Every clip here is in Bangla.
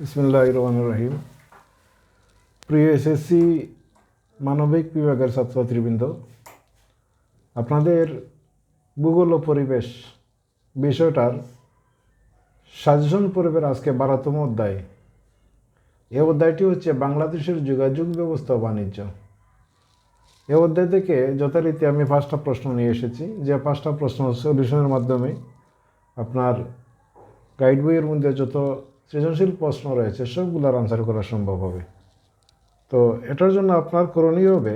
বিসমুল্লাহ রহমান রহিম প্রিয় এসএসসি মানবিক বিভাগের ছাত্রছাত্রীবৃন্দ, আপনাদের ভূগোল পরিবেশ বিষয়টার সাজেশন পর্বের আজকে বারোতম অধ্যায়। এই অধ্যায়টি হচ্ছে বাংলাদেশের যোগাযোগ ব্যবস্থা বাণিজ্য। এই অধ্যায় থেকে যথারীতি আমি পাঁচটা প্রশ্ন নিয়ে এসেছি। যে পাঁচটা প্রশ্ন সলিউশনের মাধ্যমে আপনার গাইড বইয়ের মধ্যে যত সৃজনশীল প্রশ্ন রয়েছে, সবগুলোর আনসার করা সম্ভব হবে। তো এটার জন্য আপনার করণীয় হবে,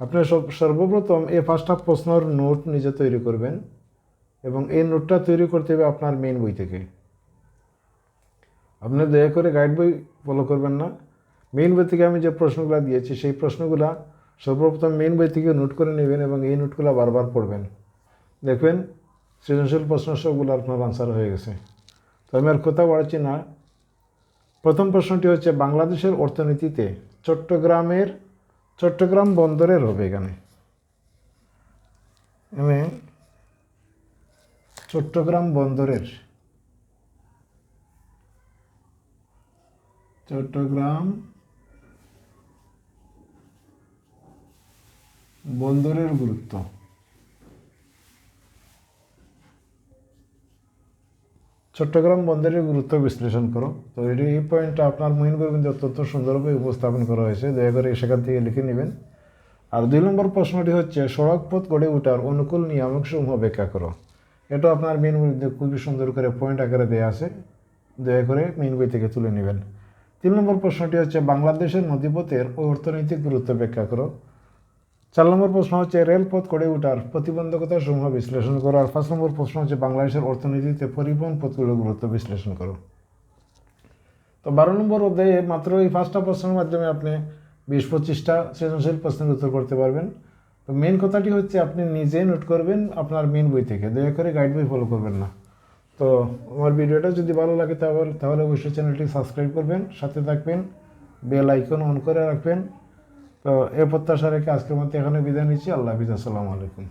আপনি সব সর্বপ্রথম এই পাঁচটা প্রশ্নর নোট নিজে তৈরি করবেন এবং এই নোটটা তৈরি করতে হবে আপনার মেন বই থেকে। আপনি দয়া করে গাইড বই ফলো করবেন না। মেন বই থেকে আমি যে প্রশ্নগুলো দিয়েছি, সেই প্রশ্নগুলো সর্বপ্রথম মেন বই থেকে নোট করে নেবেন এবং এই নোটগুলো বারবার পড়বেন। দেখবেন সৃজনশীল প্রশ্ন সবগুলো আপনার আনসার হয়ে গেছে। তো আমি আর কথা বাড়াচ্ছি না। প্রথম প্রশ্নটি হচ্ছে, বাংলাদেশের অর্থনীতিতে চট্টগ্রামের, চট্টগ্রাম বন্দরের হবে এখানে। এখানে চট্টগ্রাম বন্দরের। চট্টগ্রাম বন্দরের গুরুত্ব। চট্টগ্রাম বন্দরের গুরুত্ব বিশ্লেষণ করো। তো এটি এই পয়েন্টটা আপনার মহিন গোবিন্দ অত্যন্ত সুন্দরভাবে উপস্থাপন করা হয়েছে। দয়া করে সেখান থেকে লিখে নেবেন। আর দুই নম্বর প্রশ্নটি হচ্ছে, সড়ক পথ গড়ে ওঠার অনুকূল নিয়ামক সমূহ ব্যাখ্যা করো। এটা আপনার মেন বইতে খুবই সুন্দর করে পয়েন্ট আকারে দেওয়া আছে। দয়া করে মেন বই থেকে তুলে নেবেন। তিন নম্বর প্রশ্নটি হচ্ছে, বাংলাদেশের নদীপথের অর্থনৈতিক গুরুত্ব ব্যাখ্যা করো। চার নম্বর প্রশ্ন হচ্ছে, রেলপথ গড়ে ওঠার প্রতিবন্ধকতা সমূহ বিশ্লেষণ করো। আর পাঁচ নম্বর প্রশ্ন হচ্ছে, বাংলাদেশের অর্থনীতিতে পরিবহন পথগুলোর গুরুত্ব বিশ্লেষণ করো। তো বারো নম্বর অধ্যায়ে মাত্র এই পাঁচটা প্রশ্নের মাধ্যমে আপনি বিশ পঁচিশটা সৃজনশীল প্রশ্নের উত্তর করতে পারবেন। তো মেন কথাটি হচ্ছে, আপনি নিজে নোট করবেন আপনার মেন বই থেকে। দয়া করে গাইড বই ফলো করবেন না। তো আমার ভিডিওটা যদি ভালো লাগে তাহলে তাহলে অবশ্যই চ্যানেলটি সাবস্ক্রাইব করবেন। সাথে থাকবেন বেল আইকন অন করে রাখবেন। তো এ প্রত্যাশা রেখে আজকের মধ্যে এখানে বিদায় নিচ্ছি। আল্লাহ হাফিজ। আসসালামু আলাইকুম।